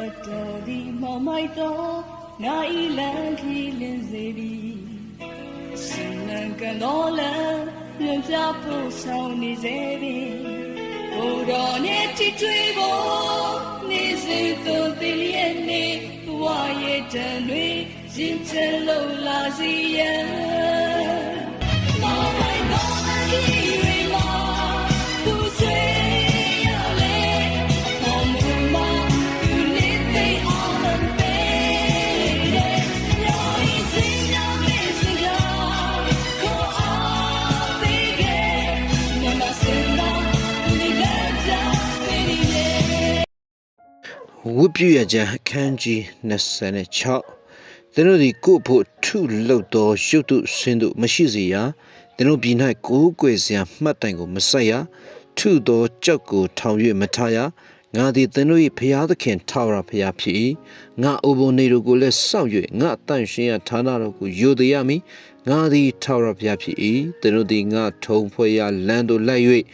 သက်တော်ဒီမောင်မိုက်တော်ငါဤလန်ခီလင်းစေသည်ရှင်လန်ကတော်လန်ညံပြဖို့ဆောင်နေစေပြီဘုရားနဲ့တီထွေးဖို့နေစေတော်တည်ရဲ့နေဘဝရဲ့တန်တွေရင်ချလုံးလာစီရဲ့မောင်မိုက်တော်အကြီး ဝိပ္ပယကျမ်းအခန်းကြီး26သင်တို့သည်ကိုယ့်ဖို့ထုလုတ်သောရုပ်တုဆင်းတုမရှိစေရသင်တို့ပြည်၌ကိုးကွယ်စရာမှတ်တိုင်ကိုမဆက်ရထုသောကြောက်ကိုထောင်၍မထားရငါသည်သင်တို့၏ဖျားသခင်ထာဝရဖျားဖြစ်၏ငါအိုဘုံနေတို့ကိုလည်းစောင့်၍ငါအတန့်ရှင်းရဌာနတော်ကိုယိုသေးရမည်ငါသည်ထာဝရဘုရားဖြစ်၏သင်တို့သည်ငါထုံဖွဲ့ရလမ်းသို့လိုက်၍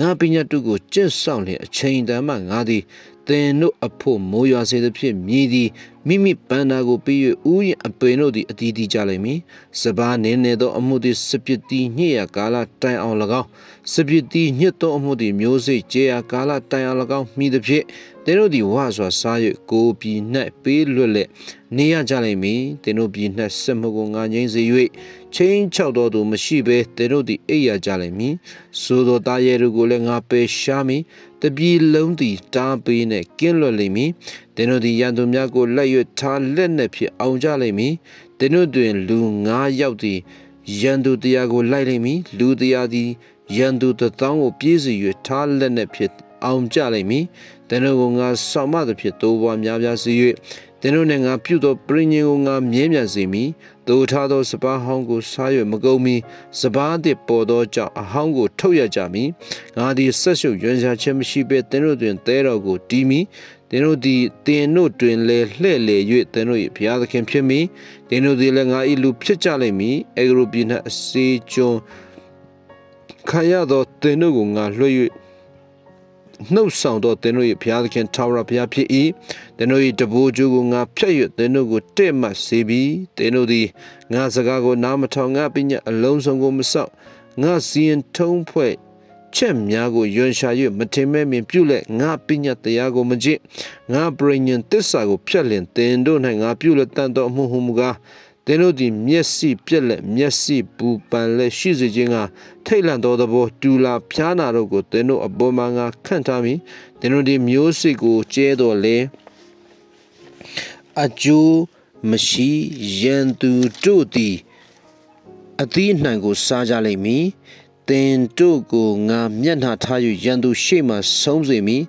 ငါပညာတုကိုကျင့်ဆောင်လျင်အချိန်တန်မှငါသည် သင်တို့အဖို့မိုးရွာစေသဖြင့်မြည်သည် မိမိပန္နာကိုပြီး၍ဥယျာဉ်အပေတို့သည်အတီးတီးကြလိမ့်မည်စပါးနေနေသောအမှုသည်စပစ်တီညစ်ရကာလတိုင်အောင်၎င်းစပစ်တီညစ်သောအမှုသည်မျိုးစိကျေရကာလတိုင်အောင်၎င်းမိသဖြင့်သင်တို့သည်ဝါစွာစား၍ကိုယ်ပြည်၌ပေးလွတ်လက်နေရကြလိမ့်မည်သင်တို့ပြည်၌စက်မှုကိုငါငိမ့်စေ၍ချင်းချောက်တော်သူမရှိဘဲသင်တို့သည်အိပ်ရကြလိမ့်မည်သို့သောသားရဲတို့ကိုလည်းငါပယ်ရှားမည်တပြည်လုံးသည်တားပေးနှင့်ကင်းလွတ်လိမ့်မည် သင်တို့သည်ရန်သူများကိုလက်၍ထားလက်နှင့်ဖြင့်အောင်ကြလိမ့်မည်သင်တို့တွင်လူ9ယောက်သည်ရန်သူတရားကိုလိုက်လိမ့်မည်လူတရားသည်ရန်သူတစ်သောင်းကိုပြည့်စုံ၍ထားလက်နှင့်ဖြင့်အောင်ကြလိမ့်မည်သင်တို့ကိုငါဆောင်မသဖြင့်တိုးပွားများပြားစေ၍သင်တို့နှင့်ငါပြုသောပရိညင်ကိုငါမြဲမြံစေမည် တိုးထားသောစပားဟောင်းကိုစား၍မကုန်မီစပားတစ်ပေါ်သောကြောင့်အဟောင်းကိုထုတ်ရကြမည်ငါသည်ဆက်ရှုပ်ရွံရှာခြင်းမရှိဘဲသင်တို့တွင်တဲတော်ကိုတီးမည်သင်တို့သည်တင်တို့တွင်လဲလှဲ့လေ၍သင်တို့၏ဘုရားသခင်ဖြစ်မည်သင်တို့သည်လည်းငါ၏လူဖြစ်ကြလိမ့်မည်အေဂရုပြည်၌အစေကျွန်းခံရသောသင်တို့ကိုငါလွှဲ၍ နှုတ်ဆောင်သောသင်တို့၏ဘုရားသခင်ထာဝရဘုရားဖြစ်၏သင်တို့၏တဘိုးကျိုးကိုငါဖျက်၍သင်တို့ကိုတဲ့မှတ်စေပြီသင်တို့သည်ငါစကားကိုနားမထောင်ငါပညာအလုံးစုံကိုမဆောက်ငါစီရင်ထုံးဖွဲ့ချက်များကိုယွန်ရှာ၍မထင်မဲ့မြင်ပြုလက်ငါပညာတရားကိုမကြည့်ငါပရိညင်တစ္ဆာကိုဖျက်လင်သင်တို့၌ငါပြုလက်တန်တော်အမှုဟုမူကား သင်တို့သည်မျက်စိပြက်လက်မျက်စိပူပန်လက်ရှိစေခြင်းကထိတ်လန့်သောသဘောတူလာဖျားနာတို့ကိုသင်တို့အပေါ်မှာငါခန့်ထားမည်သင်တို့သည်မျိုးစိတ်ကိုကျဲတော်လေအကျိုးမရှိရန်သူတို့သည်အသီးနှံကိုစားကြလိမ့်မည်တင်တို့ကိုငါမျက်နှာထား၍ရန်သူရှေ့မှဆုံးစေမည်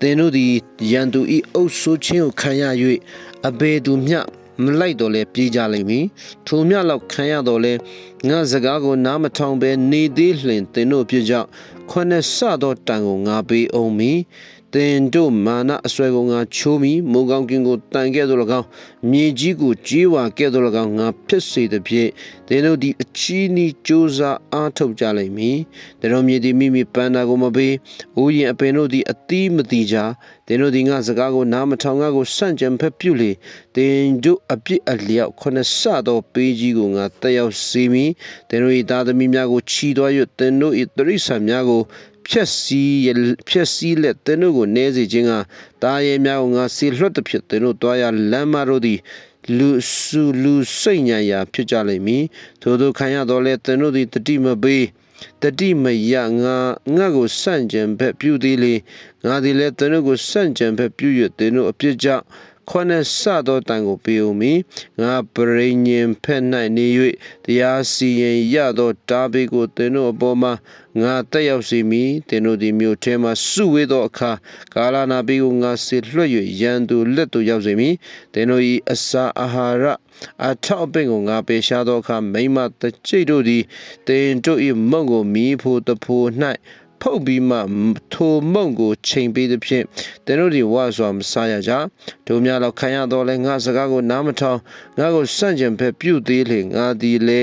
တင်တို့သည်ရန်သူ၏အုပ်ဆိုးခြင်းကိုခံရ၍အဘယ်သူမျှ မလိုက်တော့လဲပြေးကြလိမ့်မည်ထိုမျှလောက်ခံရတော့လဲငါစကားကိုနားမထောင်ဘဲနေသေးလျင်တင်တို့ပြကြောင့်ခွနဲ့ဆသောတန်ကိုငါပေးအောင်မည် တင်တို့မာနအစွဲကိုငါချိုးမိမိုးကောင်းကင်ကိုတန်ခဲ့သော၎င်းမြေကြီးကိုကြီးဝါခဲ့သော၎င်းငါဖြစ်စေသဖြင့်တင်တို့သည်အချီးနီးကြိုးစားအားထုတ်ကြလိမ့်မည်တင်တို့မြေသည်မိမိပန်းနာကိုမပေးဥယျင်အပင်တို့သည်အသီးမတိကြတင်တို့သည်ငါစကားကိုနားမထောင်ငါကိုဆန့်ကျင်ဖက်ပြုလေတင်တို့အပြစ်အလျောက်ခုနှစ်ဆသောပေးကြီးကိုငါတက်ရောက်စေမည်တင်တို့၏သားသမီးများကိုချီသွား၍တင်တို့၏တရိษံများကို ဖြက်စီးဖြက်စီးလက်သင်တို့ကိုနေစေခြင်းကတာရဲများကိုငါစီလွတ်သည်ဖြစ်သင်တို့တွားရလမ်းမတို့သည်လူစုလူစိတ်ညာရာဖြစ်ကြလိမ့်မည်ထို့သောခံရတော်လဲသင်တို့သည်တတိမပေးတတိမယငါငါကိုစန့်ကျင်ဘက်ပြုသည်လေငါသည်လည်းသင်တို့ကိုစန့်ကျင်ဘက်ပြု၍သင်တို့အပြစ်ကြောင့် ခွနဲ့ဆသောတန်ကိုပေးဦးမည်ငါပရိညင်ဖက်၌နေ၍တရားစီရင်ရသောတာဘေကိုသင်တို့အပေါ်မှာငါတက်ရောက်စေမည်သင်တို့သည်မြို့ထဲမှစုဝေးသောအခါကာလနာဘေကိုငါဆေလွှတ်၍ရန်သူလက်သို့ရောက်စေမည်သင်တို့၏အစာအာဟာရအထောက်အပံ့ကိုငါပေရှားသောအခါမိမတကြိတ်တို့သည်တင်တို့၏မုံကိုမီးဖို့တဖိုး၌ ဖုတ်ပြီးမှထိုမုံကိုချိန်ပေးသည်ဖြင့်သင်တို့သည်ဝါစွာမစားရကြတို့များတော့ခံရတော့လဲငါစကားကိုနားမထောင်ငါကိုစန့်ကျင်ဖက်ပြုတ်သေးလေငါသည်လေ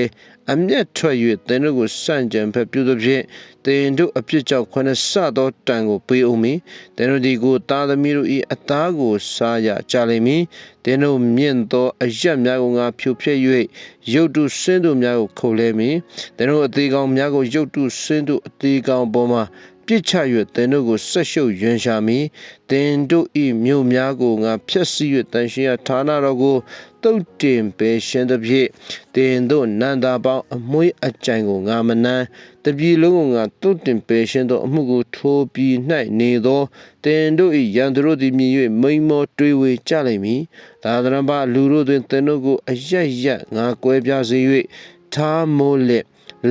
အမျက်ထွက်၍သင်တို့ကိုစန့်ကြံဖက်ပြုသဖြင့် သင်တို့အပြစ်ကြောင့်ခွနဆသောတန်ကိုပေးအောင်မည်သင်တို့ဒီကိုသားသမီးတို့၏အသားကိုစားရကြလိမ့်မည်သင်တို့မြင့်သောအရက်များကိုငါဖြိုဖျက်၍ရုတ်တုဆင်းတို့များကိုခုတ်လဲမည်သင်တို့အသေးကောင်များကိုရုတ်တုဆင်းတို့အသေးကောင်ပေါ်မှာ ပြစ်ချ၍သင်တို့ကိုဆက်ရှုပ်ရွံရှာမည်သင်တို့၏မြို့များကိုငါဖျက်ဆီး၍တန်ရှင်းရဌာနတော်ကိုတုတ်တင်ပေရှင်သည်ဖြင့်တင်တို့နန္တာပေါင်းအမွေးအကြိုင်ကိုငါမနမ်းတပြီလုံးကိုငါတုတ်တင်ပေရှင်သောအမှုကိုထိုးပြီး၌နေသောတင်တို့၏ရန်သူတို့သည်မြင်၍မိန်မောတွေးဝေကြလိမ့်မည်သာသနာ့ဘလူတို့တွင်တင်တို့ကိုအယက်ရက်ငါကွဲပြားစေ၍ထားမိုးလက်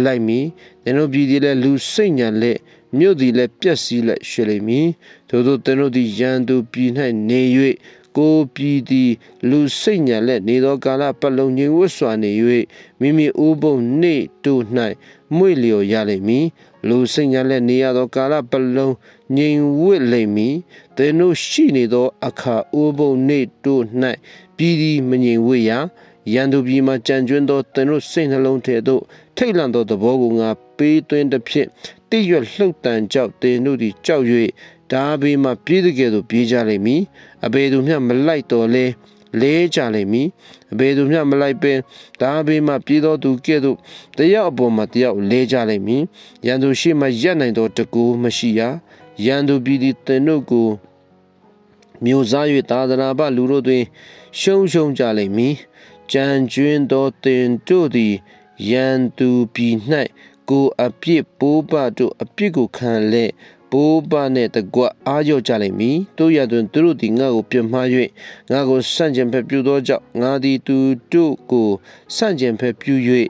လိုက်မည်တင်တို့ပြည်သည်လည်းလူစိတ်ညံလက် မြို့သည်လည်းပြက်စီးလက်ရှိလိမ့်မည်ထို့သောတင်တို့သည်ရန်သူပြည်၌နေ၍ကိုပြည်သည်လူစိတ်ညံလက်နေသောကာလပတ်လုံးငြိမ်ဝတ်စွာနေ၍မိမိဥပုံနေတို့၌မွေလျော်ရလိမ့်မည်လူစိတ်ညံလက်နေရသောကာလပတ်လုံးငြိမ်ဝတ်လိမ့်မည်သင်တို့ရှိနေသောအခါဥပုံနေတို့၌ပြည်သည်မငြိမ်ဝတ်ရရန်သူပြည်မှကြံကျွန်းသောသင်တို့စိတ်နှလုံးထဲသို့ထိတ်လန့်သောသဘောကိုငါပေးသွင်းသည်ဖြင့် တိရွတ်လှုပ်တန်ကြောက်သင်တို့သည်ကြောက်၍ဒါဘေးမှပြေးတဲ့ကဲ့သို့ပြေးကြလိမ့်မည်အဘေသူမျှမလိုက်တော်လဲလဲကြလိမ့်မည်အဘေသူမျှမလိုက်ပင်ဒါဘေးမှပြေးတော်သူကဲ့သို့တယောက်အပေါ်မှာတယောက်လဲကြလိမ့်မည်ရန်သူရှိမှရက်နိုင်သောတကူမရှိရရန်သူပြည်သည်သင်တို့ကိုမျိုးစား၍သာသနာပလူတို့တွင် ရှုံရှုံကြလိမ့်မည်ကြံကျွင်းသောတင်တို့သည်ရန်သူပြည်၌ ကိုအပြစ်ပိုးပတို့အပြစ်ကိုခံလဲပိုးပနှင့်တကွအာရော့ကြလိမ့်မည်တို့ရတွင်သူတို့သည်ငါ့ကိုပြမှား၍ငါကိုဆန့်ကျင်ဖက်ပြုသောကြောင့်ငါသည်သူတို့ကိုဆန့်ကျင်ဖက်ပြု၍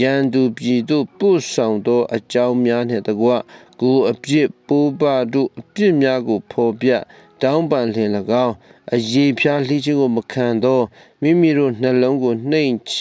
ရန်သူပြည်သို့ပို့ဆောင်သောအကြောင်းများနှင့်တကွကိုအပြစ်ပိုးပတို့အပြစ်များကိုဖော်ပြတောင်းပန်လျင်၎င်း အရေးဖြားလှီးခြင်းကိုမခံသောမိမိတို့နှလုံးကိုနှိမ်ချ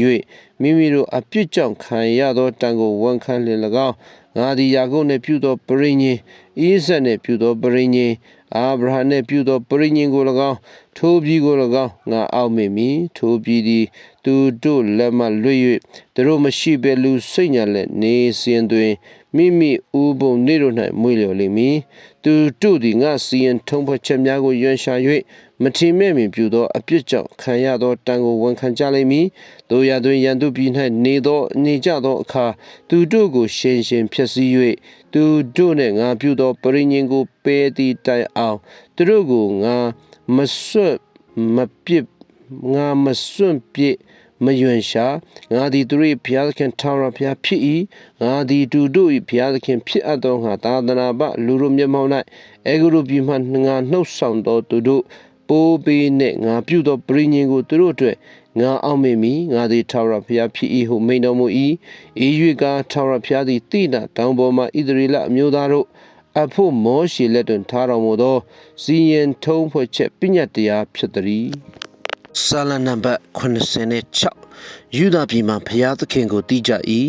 ၍မိမိတို့အပြစ်ကြောင့်ခံရသောတန်ကိုဝန်ခံလျင်၎င်းငါသည်ယာကုပ်နှင့်ပြုသောပရိညင်ဣဇက်နှင့်ပြုသောပရိညင်အာဗြဟံနှင့်ပြုသောပရိညင်ကို၎င်းထိုပြည်ကို၎င်းငါအောက်မေ့မည်ထိုပြည်သည်သူတို့လက်မှလွတ်၍သူတို့မရှိဘဲလူစိတ်ညာလက်နေစဉ်တွင်မိမိဥပုံနေတို့၌မွေလျော်လိမ့်မည် သူတို့သည်ငါစီရင်ထုံးဖွဲ့ချက်များကိုရွံရှာ၍မထီမဲ့မြင်ပြုသောအပြစ်ကြောင့်ခံရသောတန်ကိုဝန်ခံကြလိမ့်မည်တို့ရတွင်ရန်သူပြည်၌နေသောနေကြသောအခါသူတို့ကိုရှင်းရှင်းဖြစ်စည်း၍သူတို့နှင့်ငါပြုသောပရိညင်ကိုပယ်သည့်တိုင်အောင်သူတို့ကိုငါမဆွတ်မပစ်ငါမစွန့်ပစ် မယွန်ရှာငါသည်သူ၏ဘုရားသခင်ထာဝရဘုရားဖြစ်၏ငါသည်သူတို့၏ဘုရားသခင်ဖြစ်အပ်သောငါသာသနာပလူတို့မျက်မှောက်၌အေဂုရုပြည်မှငါနှုတ်ဆောင်သောသူတို့ပိုးပေးနှင့်ငါပြုသောပရိညင်ကိုသူတို့အတွက်ငါအောင်မေမီငါသည်ထာဝရဘုရားဖြစ်၏ဟုမိန်တော်မူ၏အေး၍ကထာဝရဘုရားသည်တိနာတောင်ပေါ်မှဣသရေလအမျိုးသားတို့အဖို့မောရှေလက်တွင်ထားတော်မူသောစီရင်ထုံးဖွဲ့ချက်ပညတ်တရားဖြစ်သည် ဆာလနံပါတ်86ယူဒာပြည်မှာဘုရားသခင်ကိုတည်ကြ၏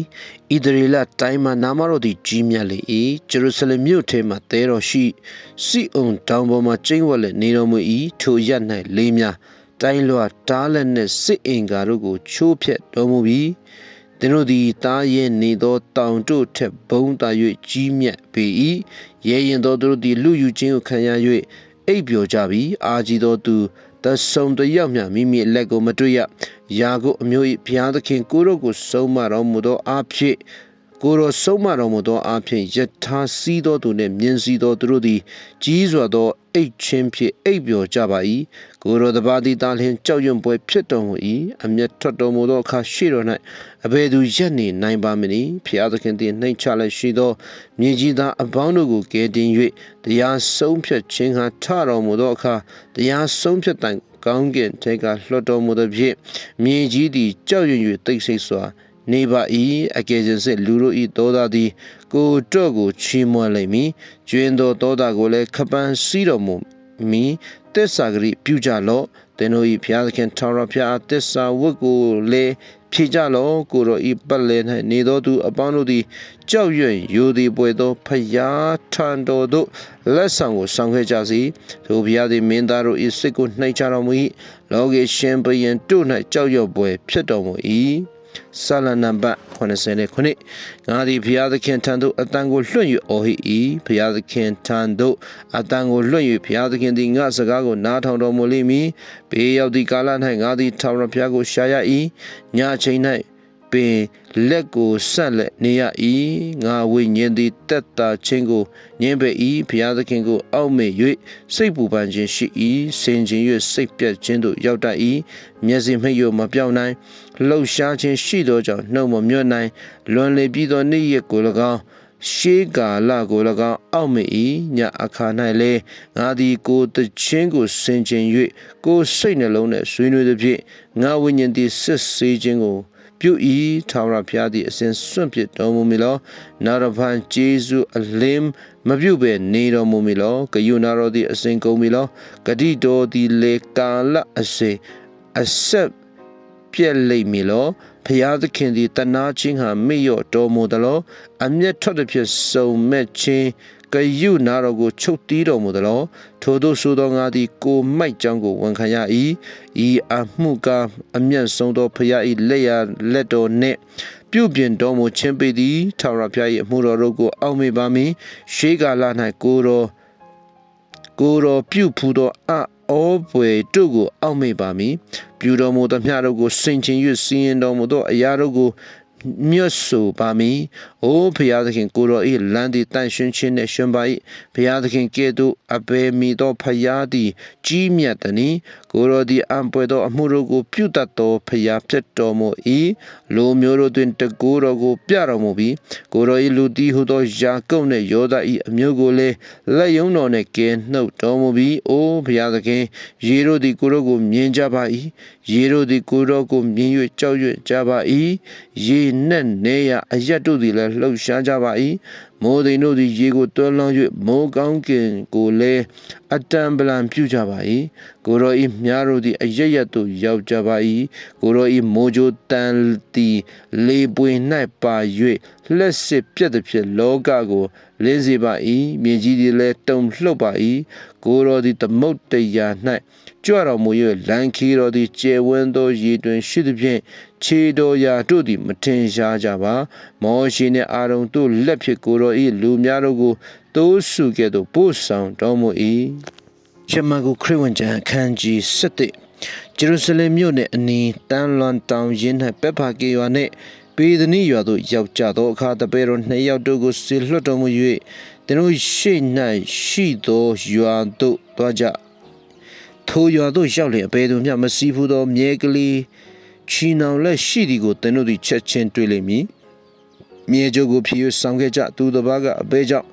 ဣသရေလတိုင်းမှာနာမတော်သည်ကြီးမြတ်လေ၏ဂျေရုဆလင်မြို့ထဲမှာတဲတော်ရှိစီအုံတောင်ပေါ်မှာကျင်းဝတ်လက်နေတော်မူ၏ထိုရက်၌လေးများတိုင်းလွှာတားလက်နှင့်စစ်အင်္ကာတို့ကိုချိုးဖျက်တော်မူပြီးသင်တို့သည်တားရင်နေသောတောင်တို့ထက်ဘုံတာ၍ကြီးမြတ်ပေ၏ရဲရင်သောသူတို့သည်လူယူခြင်းကိုခံရ၍အိပ်ပျော်ကြပြီးအာကြီးသောသူ တဆုံတယောက်မျှမိမိလက်ကိုမတွေ့ရယာကုအမျိုး၏ဘုရားသခင်ကိုရောကိုဆုံးမတော်မူသောအဖြစ် ကိုရောဆုံးမတော်မူသောအဖြစ်ယထာစီးသောသူနှင့်မြင်စီသောသူတို့သည်ကြီးစွာသောအိတ်ချင်းဖြင့်အိပ်ပျော်ကြပါ၏ကိုရောတပါးသည်တာလျင်ကြောက်ရွံ့ပွဲဖြစ်တော်မူ၏အမျက်ထွက်တော်မူသောအခါရှေ့တော်၌အဘယ်သူရက်နေနိုင်ပါမနည်းဖျားသခင်သည်နှိမ်ချလက်ရှိသောမြေကြီးသားအပေါင်းတို့ကိုကယ်တင်၍တရားဆုံးဖြတ်ခြင်းဟာထတော်မူသောအခါတရားဆုံးဖြတ်တိုင်ကောင်းကင်ထဲကလွှတ်တော်မူသည်ဖြင့်မြေကြီးသည်ကြောက်ရွံ့၍တိတ်ဆိတ်စွာ နေပါ၏အကယ်စင်စစ်လူတို့ဤသောသားသည် ကိုတော့ကိုချီးမွမ်းလိမ့်မည်ကျွင်းသောသောသားကိုလည်းခပန်းစီးတော်မူမီတစ္ဆာဂရိပြုကြလော့သင်တို့ဤဘုရားသခင်ထာဝရဘုရားတစ္ဆာဝတ်ကိုလည်းဖြေကြလော့ကိုရောဤပတ်လည်၌နေသောသူအပေါင်းတို့သည်ကြောက်ရွံ့ယိုသည်ပွေသောဖျားထံတော်သို့လက်ဆောင်ကိုဆောင်ခဲ့ကြစီထိုဘုရားသည်မင်းသားတို့ဤစိတ်ကိုနှိမ်ချတော်မူ၏လောကေရှင်ဘယင်တို့၌ကြောက်ရွံ့ပွေဖြစ်တော်မူ၏ ဆာလနံပါတ်89ငါသည်ဘုရားသခင်ထံသို့အတန်ကိုလွှင့်၍အော်ဟစ်၏ဘုရားသခင်ထံသို့အတန်ကိုလွှင့်၍ဘုရားသခင်သည်ငါစကားကိုနားထောင်တော်မူလိမ့်မည်ဘေးရောက်သည့်ကာလ၌ငါသည်ထာဝရဘုရားကိုရှာရ၏ညအချိန်၌ပင်လက်ကိုဆက်လက်နေရ၏ငါဝိညာဉ်သည်တက်တာခြင်းကိုညင်းပေ၏ဘုရားသခင်ကို အောက်မေ့၍စိတ်ပူပန်ခြင်းရှိ၏စင်ခြင်း၍စိတ်ပြတ်ခြင်းသို့ရောက်တတ်၏မျက်စိမိတ်ရမပြောင်းနိုင် လှုပ်ရှားခြင်းရှိသောကြောင့်နှုတ်မမြွတ်နိုင်လွန်လေပြီးသောနေ့ရက်ကို၎င်းရှေးကာလကို၎င်းအောက်မေ့၏ညအခါ၌လေငါသည်ကိုယ်တခြင်းကိုစင်ကြင်၍ကိုယ်စိတ်နှလုံးနှင့်ဆွေးနွေးသည်ဖြင့်ငါဝိညာဉ်သည်စစ်ဆေးခြင်းကိုပြုဤထာဝရဘုရားသည်အစဉ်စွန့်ပစ်တော်မူမည်လောနာရဖန်ဂျေဇုအလင်းမပြုတ်ပဲနေတော်မူမည်လောဂယုနာတော်သည်အစဉ်ကုန်မည်လောဂတိတော်သည်လေကာလအစဉ်အဆက် ပြက်လိမ့်မည်လောဖျားသခင်သည်တနာချင်းဟာမေ့လျော့တော်မူသလောအမျက်ထွက်သည်ဖြစ်စုံမဲ့ခြင်းကယုနာတော်ကိုချုပ်တီးတော်မူသလောထိုတို့ဆိုသောငါသည်ကိုမိုက်ကြောင်းကိုဝန်ခံရ၏ဤအမှုကားအမျက်ဆုံးသောဖျား၏လက်ရလက်တော်နှင့်ပြုပြင်တော်မူခြင်းပေသည်ထာဝရဘုရား၏အမှုတော်တို့ကိုအောက်မေ့ပါမည်ရှေးကာလ၌ကိုတော်ကိုတော်ပြုဖူးသောအ ဩပွေတို့ကိုအောက်မေ့ပါမည်ပြုတော်မူသမျှတို့ကိုစင်ချင်၍စီရင်တော်မူသောအရာတို့ကိုမြတ်ဆိုပါမည်။ အိုးဖျားသခင်ကိုတော်၏လမ်းသည်တန်ရှင်းခြင်းနှင့်ရှင်ပါ၏။ဖျားသခင်ကဲ့သို့အပေမီသောဖျားသည် ကြီးမြတ်သည်။ကိုတော်သည်အံပွေသောအမှုတို့ကို ပြုတတ်သောဖျားဖြစ်တော်မူ၏။လူမျိုးတို့တွင်တကူတော်ကို ပြတော်မူပြီးကိုတော်၏လူတီဟုသောယာကုပ်နှင့်ယောသ၏အမျိုးကိုလည်းလက်ယုံတော်နှင့်ကဲနှုတ်တော်မူပြီးအိုးဖျားသခင်ရေတို့သည်ကိုတော်ကိုမြင်ကြပါ၏။ရေတို့သည်ကိုတော်ကိုမြင်၍ကြောက်ရွံ့ကြပါ၏။ရေနှင့်နေရအရက်တို့သည်လည်းလှုပ်ရှားကြပါ၏ မိုးသိန်တို့သည်ရေကိုတွန်းလောင်း၍မိုးကောင်းကင်ကိုလည်းအတံပလံပြုကြပါ၏ကိုရောဤမြားတို့သည်အရရက်သို့ရောက်ကြပါ၏ကိုရောဤမိုးကြိုတန်သည်လေပွေ၌ပါ၍လက်စစ်ပြက်သည်ဖြစ်လောကကိုလင်းစေပါ၏မြေကြီးသည်လည်းတုန်လှုပ်ပါ၏ကိုရောသည်သမုတ်တရား၌ကြွတော်မူ၍လန်ခီတော်သည်ကျယ်ဝန်းသောရေတွင်ရှိသည်ဖြင့်ခြေတော်ရာတို့သည်မထင်ရှားကြပါမောရှိနှင့်အာရုံတို့လက်ဖြစ်ကိုတော်၏လူများတို့ကိုတိုးစုကဲ့သို့ပို့ဆောင်တော်မူ၏ရှမကုခရစ်ဝင်ကျမ်းအခန်းကြီး7ဂျေရုဆလင်မြို့နှင့်အနီးတန်လွန်တောင်ရင်း၌ပက်ဖာကေရွာနှင့်ပေဒနီရွာသို့ရောက်ကြသောအခါတပည့်တော်နှစ်ယောက်တို့ကိုဆေလွှတ်တော်မူ၍သင်တို့ရှေ့၌ရှိသောရွာသို့သွားကြထိုရွာသို့ရောက်လျင်အဘယ်သူမျှမစည်းဘူးသောမြဲကလေးချီနောင်လက်ရှိသည်ကိုသင်တို့သည်ချက်ချင်းတွေ့လိမ့်မည် မြေကြိုကိုဖြည့်၍ဆောင်ခဲ့ကြသူတစ်ပါးကအဘဲကြောင့်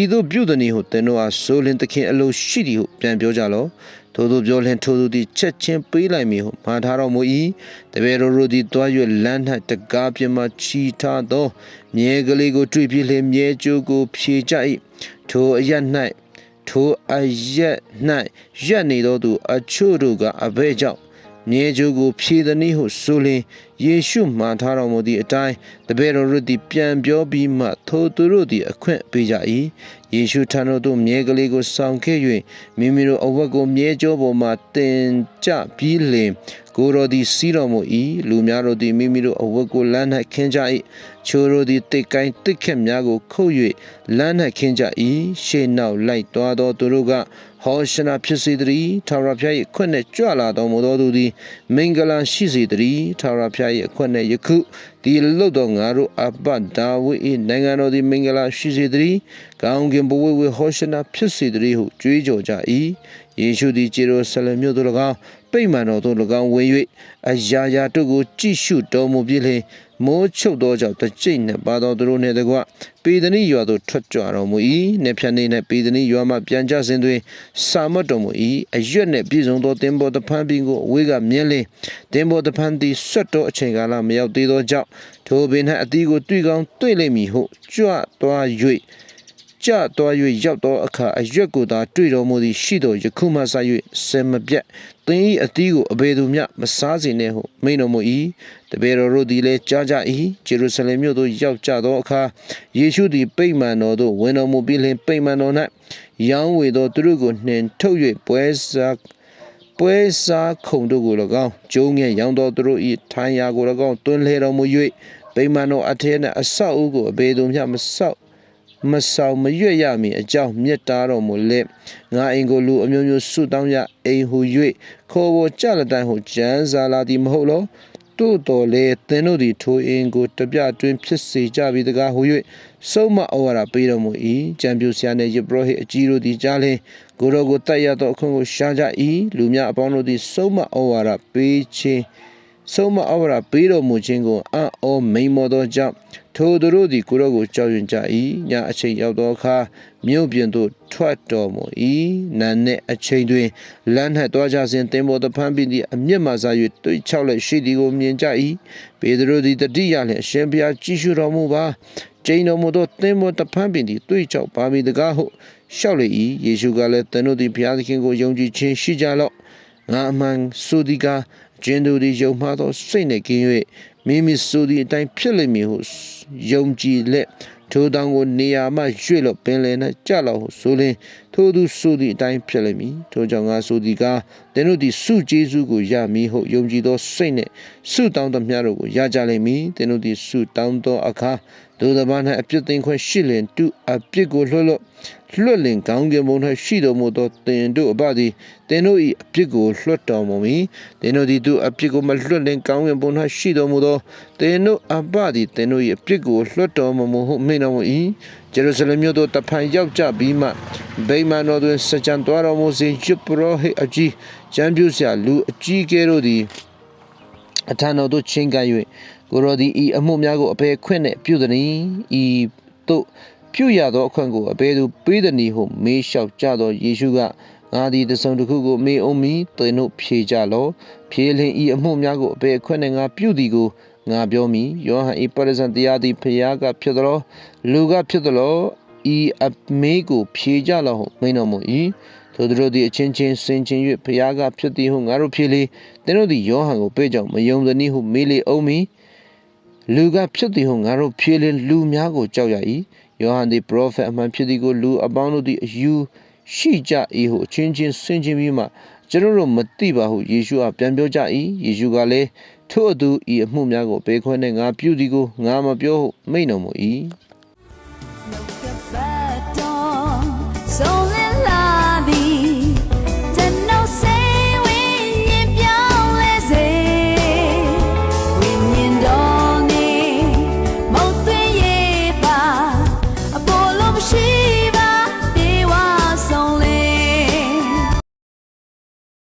ဤသို့ပြုသည်ဟုသင်တို့အားဆိုလင်သခင်အလိုရှိသည်ဟုပြန်ပြောကြလော့ထို့သူပြောလင်ထို့သူသည်ချက်ချင်းပေးလိုက်မည်ဟုမှာထားတော်မူ၏တပည့်တော်တို့သည်တွား၍လမ်း၌တကားပြမချီထားသောမြဲကလေးကိုတွေ့ပြီးလင်မြဲကြိုးကိုဖြေကြ၏ထိုအရ၌ထိုအရက်၌ရက်နေသောသူအချို့တို့ကအဘဲကြောင့် မြေကျိုးကိုဖြည့်သည်နည်းဟုဆိုလျင်ယေရှုမှားထားတော်မူသည့်အတိုင်းတပည့်တော်တို့သည်ပြန်ပြောပြီးမှထိုသူတို့သည်အခွင့်ပေးကြ၏ယေရှုထံတော်သို့မြဲကလေးကိုဆောင်ခဲ့၍မိမိတို့အဝတ်ကိုမြဲကျောပေါ်မှတင်ကြပြီးလျှင်ကိုယ်တော်သည်စီးတော်မူ၏လူများတို့သည်မိမိတို့အဝတ်ကိုလမ်း၌ခင်းကြ၏ချိုးတို့သည်တိတ်ကိုင်းတိတ်ခက်များကိုခုတ်၍လမ်း၌ခင်းကြ၏ရှေ့နောက်လိုက်သွားသောသူတို့က ဟောရှနာဖြစ်စေတည်းထာဝရဘုရား၏ခွင့်နှင့်ကြွလာတော်မူသောသူသည်မင်္ဂလာရှိစေတည်းထာဝရဘုရား၏အခွင့်နှင့်ယခုဒီလုတ်တော်ငါတို့အဘဒါဝိ၏နိုင်ငံတော်သည်မင်္ဂလာရှိစေတည်းကောင်းကင်ဘဝဝဟောရှနာဖြစ်စေတည်းဟုကြွေးကြော်ကြ၏ယေရှုသည်ဂျေရုဆလင်မြို့သို့၎င်း ပိတ်မှန်တော်သို့၎င်းဝင်၍အရာရာတို့ကိုကြည့်ရှုတော်မူပြီးလျှင်မိုးချုပ်သောကြောင့်တကြိတ်နှင့်ပါတော်သူတို့နှင့်တကွပေဒနိရွာသို့ထွက်ကြွတော်မူ၏။နှစ်ဖြန်နေ၌ပေဒနိရွာမှပြန်ကြစဉ်တွင်စာမတ်တော်မူ၏။အရွက်နှင့်ပြည်စုံသောတင်ပေါ်တဖန်ပင်ကိုအဝေးကမြင်လျင်တင်ပေါ်တဖန်သည်ဆွတ်တော်အချိန်ကာလမရောက်သေးသောကြောင့်ထိုပင်၌အတီးကိုတွေ့ကောင်းတွေ့လိမ့်မည်ဟုကြွသွား၍ ကြတော်၍ရောက်သောအခါအရွက်ကိုသာတွေ့တော်မူသည်ရှိသောယခုမှစ၍ဆင်မပြတ်သင်၏အသီးကိုအဘယ်သူမျှမစားစေနှင့်ဟုမိန့်တော်မူ၏တပည့်တော်တို့သည်လည်းကြားကြ၏ဂျေရုဆလင်မြို့သို့ရောက်ကြသောအခါယေရှုသည်ပိတ်မှန်တော်သို့ဝင်တော်မူပြီးလျှင်ပိတ်မှန်တော်၌ရောင်းဝေသောသူတို့ကိုနှင်ထုတ်၍ပွဲစားပပွဲစားခုံတို့ကို၎င်းကျုံငယ်ရောင်းတော်သူတို့၏ထိုင်ရာကို၎င်းတွန်းလှဲတော်မူ၍ဗိမာန်တော်အထက်၌အဆောက်အဦကိုအဘေသူမျှမဆောက် မဆောင်မရွက်ရမည်အကြောင်းမြတ်တာတော်မူလက်ငါအိမ်ကိုလူအမျိုးမျိုးဆုတောင်းရအိမ်ဟူ၍ခေါ်ဝေါ်ကြလက်တိုင်းဟုကျမ်းစာလာသည်မဟုတ်လောတို့တော်လေသင်တို့သည်ထိုအိမ်ကိုတပြတွင်ဖြစ်စေကြပြီတကားဟူ၍ဆုံးမဩဝါဒပေးတော်မူ၏ကြံပြူဆရာနှင့်ယေဘရဟိအကြီးတို့သည်ကြားလျင်ကိုယ်တော်ကိုတတ်ရသောအခွင့်ကိုရှားကြ၏လူများအပေါင်းတို့သည်ဆုံးမဩဝါဒပေးခြင်းဆုံးမအဝရပေးတော်မူခြင်းကိုအံ့ဩမိန်မောသောကြောင့် ထိုသူတို့သည်ကိုယ်တော်ကိုကြောက်ရွံ့ကြ၏ညအချိန်ရောက်သောအခါမြို့ပြင်သို့ထွက်တော်မူ၏နာနှင့်အချိန်တွင်လမ်း၌သွားကြစဉ်သင်္ဘောတဖန်ပင်သည်အမျက်မှစား၍တွေးချောက်လက်ရှိသည်ကိုမြင်ကြ၏ပေတရုသည်တတိယလျှင်အရှင်ဘုရားကြည်ရှုတော်မူပါကျိန်တော်မူသောသင်္ဘောတဖန်ပင်သည်တွေးချောက်ပါမည်တကားဟုရှောက်လေ၏ယေရှုကလည်းသင်တို့သည်ဘုရားသခင်ကိုယုံကြည်ခြင်းရှိကြလော့ငါအမှန်ဆိုသည်ကားကျင်းသူသည်ယုံမှားသောစိတ်နှင့်ကင်း၍ မိမိဆိုသည့်အတိုင်းဖြစ်လိမ့်မည်ဟုယုံကြည်လက်ထိုတောင်ကိုနေရာမှရွှေ့လို့ပင်လယ်၌ကြလောက်ဟုဆိုလျှင်ထိုသူဆိုသည့်အတိုင်းဖြစ်လိမ့်မည်ထိုကြောင့်ငါဆိုသည်ကားသင်တို့သည်စုကျေးဇူးကိုရမည်ဟုယုံကြည်သောစိတ်နှင့်စုတောင်းသမျှတို့ကိုရကြလိမ့်မည်သင်တို့သည်စုတောင်းသောအခါဒုသဘာ၌အပြစ်သိမ်းခွင့်ရှိလင်သူအပြစ်ကိုလွှတ်လို့ လွှတ်လင်ကောင်းကင်ဘုံ၌ရှိတော်မူသောသင်တို့အဘသည်သင်တို့၏အပြစ်ကိုလွှတ်တော်မူမည်သင်တို့သည်သူအပြစ်ကိုမလွှတ်လင်ကောင်းကင်ဘုံ၌ရှိတော်မူသောသင်တို့အဘသည်သင်တို့၏အပြစ်ကိုလွှတ်တော်မမူဟုမိန့်တော်မူ၏ဂျေရုဆလင်မြို့သို့တဖန်ရောက်ကြပြီးမှဗိမာန်တော်တွင်စကြံတော်တော်မူစဉ်ယုပရောဟိတ်အကြီးကျမ်းပြုဆရာလူအကြီးကဲတို့သည်အထံတော်သို့ချင်းကပ်၍ကိုရောသည်ဤအမှုများကိုအဘယ်ခွင့်နှင့်ပြုသည်။ဤသို့ ပြုရသောအခွင့်ကိုအဘယ်သူပေးသည်ဟုမေးလျှောက်ကြသောယေရှုကငါသည်တစုံတစ်ခုကိုမေးအောင်မီသင်တို့ဖြေကြလော့။ဖြေလျင်ဤအမှုများကိုအဘယ်ခွင့်နှင့်ငါပြုသည်ကိုငါပြောမည်။ယောဟန်ဤပရိဇန်တရားသည်ဖျားကဖြစ်သောလူကဖြစ်သောဤအမေးကိုဖြေကြလော့ဟုမိန်တော်မူ၏။ထိုသူတို့သည်အချင်းချင်းဆင်ခြင်၍ဖျားကဖြစ်သည်ဟုငါတို့ဖြေလေသင်တို့သည်ယောဟန်ကိုပေးကြောင်မယုံသည်နည်းဟုမေးလေအောင်မီလူကဖြစ်သည်ဟုငါတို့ဖြေလေလူများကိုကြောက်ရ၏ ယောဟန်သည်ပရောဖက်အမှန်ဖြစ်သည်ကိုလူအပေါင်းတို့သည်အယူရှိကြ၏ဟုအချင်းချင်းဆင်ခြင်ပြီးမှကျွန်တော်တို့မသိပါဟုယေရှုအားပြန်ပြောကြ၏ယေရှုကလည်းထို့အသူဤအမှုများကိုဘေခွန်းနှင့်ငါပြုသည်ကိုငါမပြောဟုမိန့်တော်မူ၏